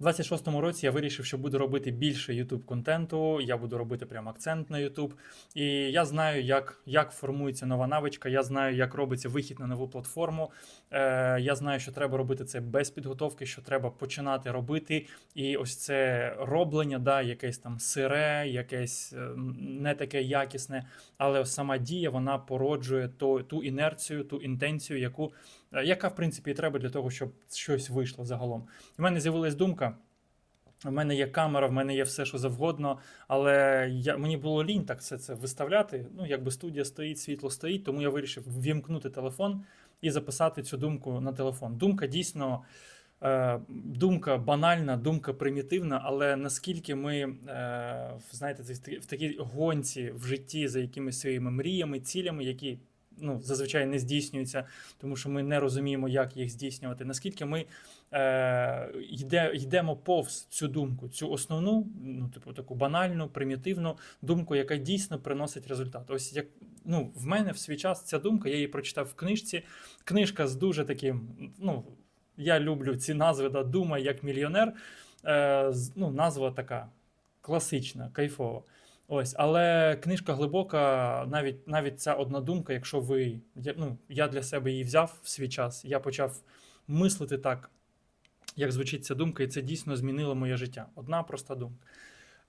У 26-му році я вирішив, що буду робити більше youtube контенту. Я буду робити прям акцент на YouTube. І я знаю, як, як формується нова навичка. Я знаю, як робиться вихід на нову платформу. Е, я знаю, що треба робити це без підготовки, що треба починати робити. І ось це роблення, да, якесь там сире, якесь е, не таке якісне, але сама дія вона породжує то, ту інерцію, ту інтенцію, яку, яка в принципі треба для того, щоб щось вийшло загалом. У мене з'явилась думка. У мене є камера, в мене є все, що завгодно, але я, мені було лінь так все це виставляти. Ну, якби студія стоїть, світло стоїть, тому я вирішив ввімкнути телефон і записати цю думку на телефон. Думка дійсно е, думка банальна, думка примітивна, але наскільки ми е, знаєте, в такій гонці в житті за якимись своїми мріями, цілями, які ну, зазвичай не здійснюються, тому що ми не розуміємо, як їх здійснювати. Наскільки ми е, йде, йдемо повз цю думку, цю основну, ну, типу, таку банальну, примітивну думку, яка дійсно приносить результат. Ось як ну, в мене в свій час ця думка, я її прочитав в книжці. Книжка з дуже таким, ну, я люблю ці назви, да, Думай як мільйонер. Е, ну, назва така класична, кайфова. Ось, але книжка глибока, навіть навіть ця одна думка, якщо ви. Я, ну, я для себе її взяв в свій час, я почав мислити так, як звучить ця думка, і це дійсно змінило моє життя. Одна проста думка.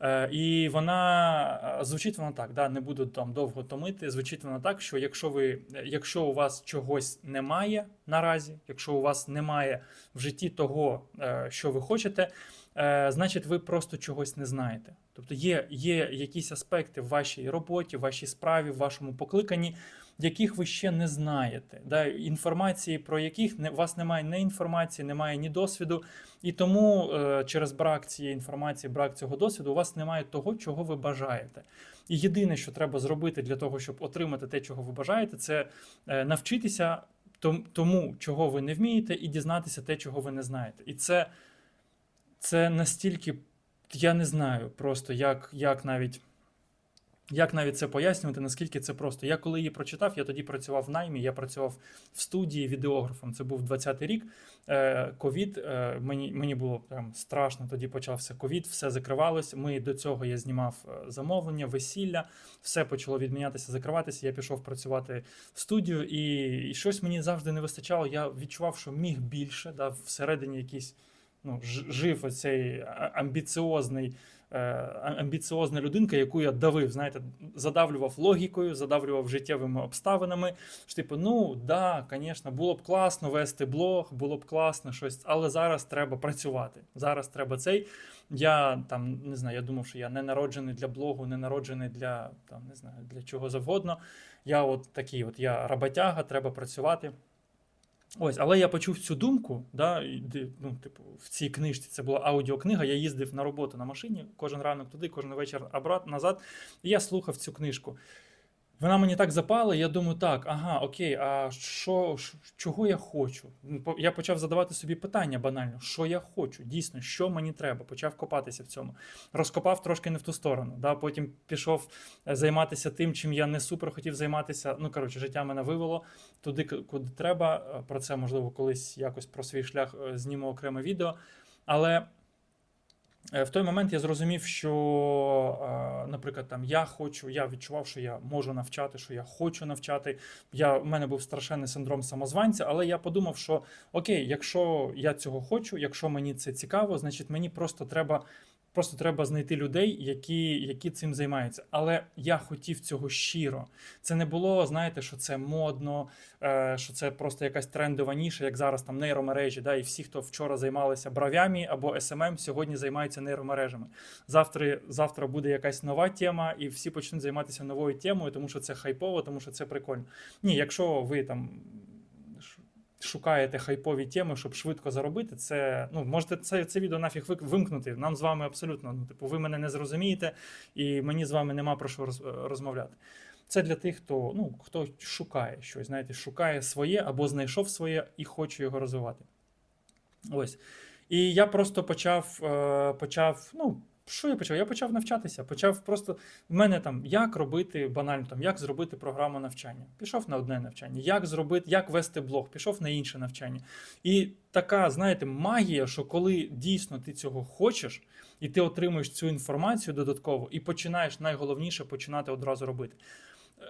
Е, і вона е, звучить вона так, да, не буду там довго томити. Звучить вона так, що якщо ви, якщо у вас чогось немає наразі, якщо у вас немає в житті того, е, що ви хочете, е, значить ви просто чогось не знаєте. Тобто є, є якісь аспекти в вашій роботі, в вашій справі, в вашому покликанні, яких ви ще не знаєте. Да? Інформації, про яких не, у вас немає ні інформації, немає ні досвіду. І тому е, через брак цієї інформації, брак цього досвіду, у вас немає того, чого ви бажаєте. І єдине, що треба зробити для того, щоб отримати те, чого ви бажаєте, це е, навчитися тому, чого ви не вмієте, і дізнатися те, чого ви не знаєте. І це, це настільки, я не знаю просто, як, як навіть. Як навіть це пояснювати, наскільки це просто? Я коли її прочитав, я тоді працював в наймі, я працював в студії відеографом. Це був 20-й рік. Е, Ковід. е, Мені, мені було прям страшно. Тоді почався ковід, все закривалось. Ми до цього я знімав е, замовлення, весілля, все почало відмінятися, закриватися. Я пішов працювати в студію, і, і щось мені завжди не вистачало. Я відчував, що міг більше, да, всередині якийсь ну, жив оцей амбіціозний. е, Амбіціозна людинка, яку я давив, знаєте, задавлював логікою, задавлював життєвими обставинами. Що, типу, ну да, звісно, було б класно вести блог, було б класно щось, але зараз треба працювати. Зараз треба цей. Я там не знаю, я думав, що я не народжений для блогу, не народжений для там не знаю для чого завгодно. Я от такий, от я роботяга, треба працювати. Ось, але я почув цю думку, да, ну, типу, в цій книжці це була аудіокнига. Я їздив на роботу на машині кожен ранок туди, кожен вечір обрат, назад. І я слухав цю книжку. Вона мені так запала, я думаю, так, ага, окей, а що, чого я хочу? Ну, Я почав задавати собі питання банально, що я хочу, дійсно, що мені треба. Почав копатися в цьому. Розкопав трошки не в ту сторону. Да? Потім пішов е, займатися тим, чим я не супер хотів займатися. Ну, коротше, життя мене вивело туди, куди треба. Е, Про це, можливо, колись якось про свій шлях е, зніму окреме відео. Але В той момент я зрозумів, що, е, наприклад, там я хочу, я відчував, що я можу навчати, що я хочу навчати. Я, у мене був страшенний синдром самозванця, але я подумав, що окей, якщо я цього хочу, якщо мені це цікаво, значить мені просто треба. Просто треба знайти людей, які, які цим займаються. Але я хотів цього щиро. Це не було, знаєте, що це модно, е, що це просто якась трендова ніша, як зараз там нейромережі. Да, і всі, хто вчора займалися бровями або SMM, сьогодні займаються нейромережами. Завтра, завтра буде якась нова тема, і всі почнуть займатися новою темою, тому що це хайпово, тому що це прикольно. Ні, якщо ви там. Шукаєте хайпові теми, щоб швидко заробити, це ну можете це, це відео нафіг вимкнути. Нам з вами абсолютно. Ну, типу, ви мене не зрозумієте, і мені з вами нема про що роз- розмовляти. Це для тих, хто ну хто шукає щось, знаєте, шукає своє або знайшов своє і хоче його розвивати. Ось. І я просто почав, е, почав ну, що я почав? Я почав навчатися. Почав просто в мене там як робити банально там, як зробити програму навчання. Пішов на одне навчання, як зробити, як вести блог, пішов на інше навчання. І така, знаєте, магія, що коли дійсно ти цього хочеш, і ти отримуєш цю інформацію додатково, і починаєш найголовніше починати одразу робити.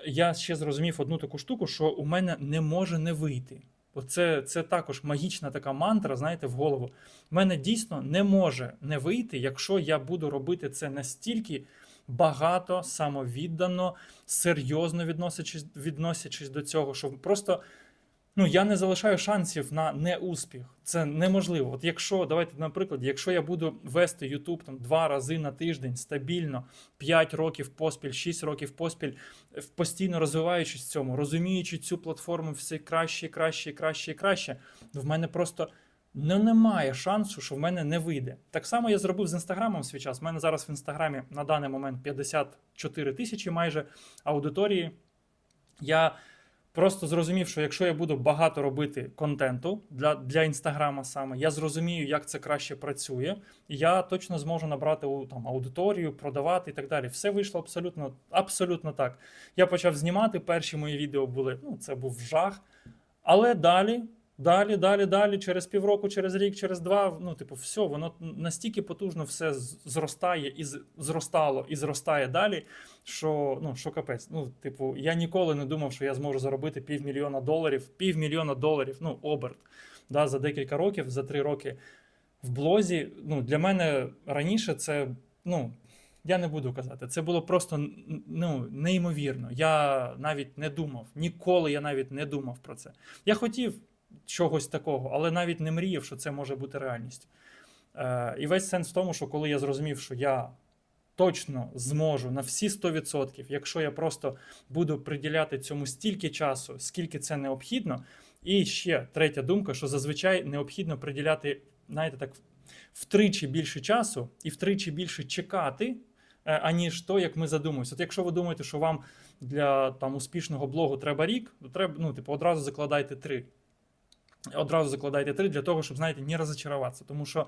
Я ще зрозумів одну таку штуку, що у мене не може не вийти. Оце це також магічна така мантра, знаєте, в голову. У мене дійсно не може не вийти, якщо я буду робити це настільки багато, самовіддано, серйозно відносячись, відносячись до цього, що просто ну, я не залишаю шансів на неуспіх. Це неможливо. От якщо, давайте, наприклад, якщо я буду вести YouTube там два рази на тиждень стабільно, 5 років поспіль, 6 років поспіль, е, постійно розвиваючись в цьому, розуміючи цю платформу все краще, краще, краще, краще, в мене просто. Ну, немає шансу, що в мене не вийде. Так само я зробив з інстаграмом свій час. У мене зараз в інстаграмі на даний момент 54 тисячі майже аудиторії. Я просто зрозумів, що якщо я буду багато робити контенту для, для інстаграма саме, я зрозумію, як це краще працює, і я точно зможу набрати там, аудиторію, продавати і так далі. Все вийшло абсолютно, абсолютно так. Я почав знімати. Перші мої відео були, ну, це був жах. Але далі, далі, далі, далі, через півроку, через рік, через два, ну, типу, все, воно настільки потужно все зростає і зростало, і зростає далі, що, ну, що капець. Ну, типу, я ніколи не думав, що я зможу заробити півмільйона доларів, півмільйона доларів, ну, оберт, да, за декілька років, за три роки в блозі. Ну, для мене раніше це, ну, я не буду казати, це було просто ну, неймовірно. Я навіть не думав, ніколи я навіть не думав про це. Я хотів чогось такого, але навіть не мріяв, що це може бути реальністю. Е, і весь сенс в тому, що коли я зрозумів, що я точно зможу на всі 100%, якщо я просто буду приділяти цьому стільки часу, скільки це необхідно. І ще третя думка, що зазвичай необхідно приділяти, знаєте, так, втричі більше часу і втричі більше чекати, е, аніж то, як ми задумуємося. От якщо ви думаєте, що вам для там успішного блогу треба рік, то треба, ну, типу, одразу закладайте три. Одразу закладайте три для того, щоб, знаєте, не розочаруватися. Тому що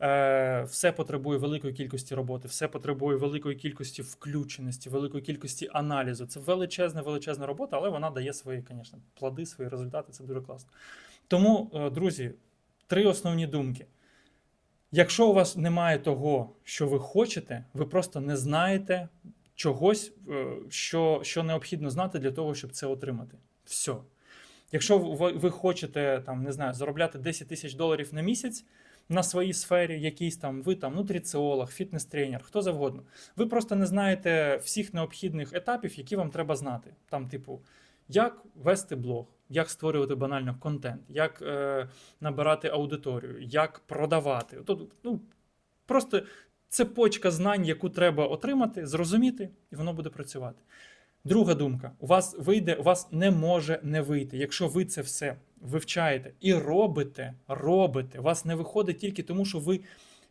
е, все потребує великої кількості роботи, все потребує великої кількості включеності, великої кількості аналізу. Це величезна, величезна робота, але вона дає свої, звісно, плоди, свої результати. Це дуже класно. Тому, е, друзі, три основні думки. Якщо у вас немає того, що ви хочете, ви просто не знаєте чогось, е, що, що необхідно знати для того, щоб це отримати. Все. Якщо ви, ви хочете там, не знаю, заробляти 10 тисяч доларів на місяць на своїй сфері, якийсь там, ви там нутриціолог, фітнес-тренер, хто завгодно, ви просто не знаєте всіх необхідних етапів, які вам треба знати. Там, типу, як вести блог, як створювати банально контент, як е, набирати аудиторію, як продавати. Тут, ну, просто цепочка знань, яку треба отримати, зрозуміти, і воно буде працювати. Друга думка: у вас вийде, у вас не може не вийти. Якщо ви це все вивчаєте і робите, робите, у вас не виходить тільки тому, що ви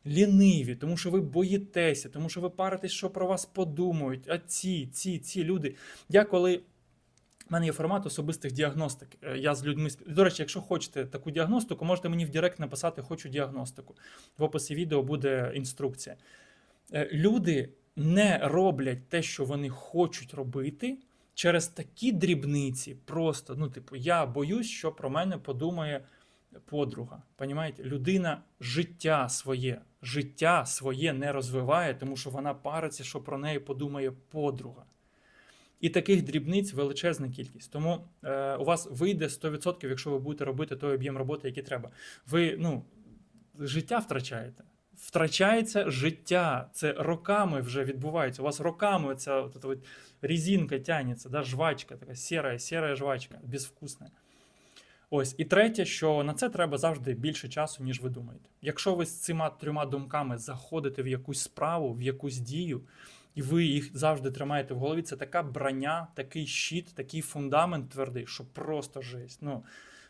ліниві, тому що ви боїтеся, тому що ви паритесь, що про вас подумають. А ці, ці, ці люди. Я коли. У мене є формат особистих діагностик. Е, Я з людьми До речі, якщо хочете таку діагностику, можете мені в Директ написати Хочу діагностику. В описі відео буде інструкція. Е, Люди не роблять те, що вони хочуть робити, через такі дрібниці. Просто, ну, типу, я боюсь, що про мене подумає подруга. Понімаєте? Людина життя своє, життя своє не розвиває, тому що вона париться, що про неї подумає подруга. І таких дрібниць величезна кількість. Тому е, у вас вийде 100%, якщо ви будете робити той об'єм роботи, який треба. Ви ну, життя втрачаєте. Втрачається життя. Це роками вже відбувається. У вас роками ця от, от, от резинка тягнеться, да, жвачка, така сіра, сіра жвачка, безвкусна. Ось, і третє, що на це треба завжди більше часу, ніж ви думаєте. Якщо ви з цими трьома думками заходите в якусь справу, в якусь дію, і ви їх завжди тримаєте в голові, це така броня, такий щит, такий фундамент твердий, що просто жесть. Ну,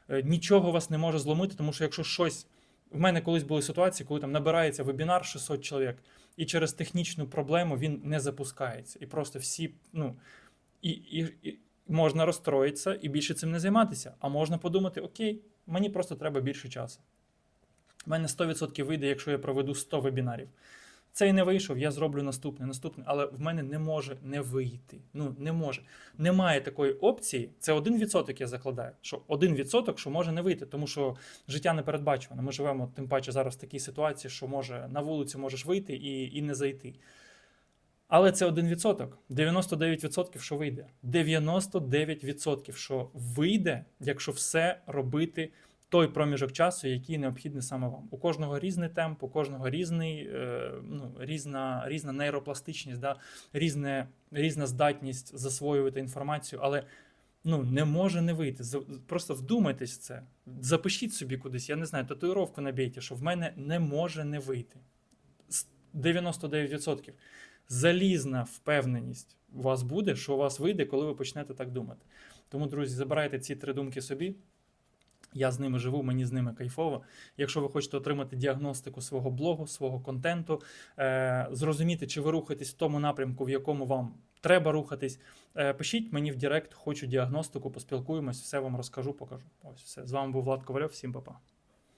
е, нічого вас не може зломити, тому що якщо щось. В мене колись були ситуації, коли там набирається вебінар 600 чоловік, і через технічну проблему він не запускається. І просто всі, ну, і, і, і можна розстроїтися і більше цим не займатися. А можна подумати: окей, мені просто треба більше часу. У мене 100% вийде, якщо я проведу 100 вебінарів. Цей не вийшов, я зроблю наступний, наступний, але в мене не може не вийти. Ну не може. Немає такої опції. Це один відсоток я закладаю. Що один відсоток, що може не вийти, тому що життя не передбачуване. Ми живемо тим паче зараз в такій ситуації, що може на вулицю можеш вийти і, і не зайти. Але це 1%. 99% що вийде. 99% що вийде, якщо все робити той проміжок часу, який необхідний саме вам. У кожного різний темп, у кожного різний, е, ну, різна, різна нейропластичність, да? різне, різна здатність засвоювати інформацію, але ну, не може не вийти. Просто вдумайтесь в це. Запишіть собі кудись, я не знаю, татуїровку набійте, що в мене не може не вийти. 99%. Залізна впевненість у вас буде, що у вас вийде, коли ви почнете так думати. Тому, друзі, забирайте ці три думки собі. Я з ними живу, мені з ними кайфово. Якщо ви хочете отримати діагностику свого блогу, свого контенту, е, зрозуміти, чи ви рухаєтесь в тому напрямку, в якому вам треба рухатись, е, пишіть мені в Директ, хочу діагностику, поспілкуємось, все вам розкажу, покажу. Ось все. З вами був Влад Ковальов, всім па-па.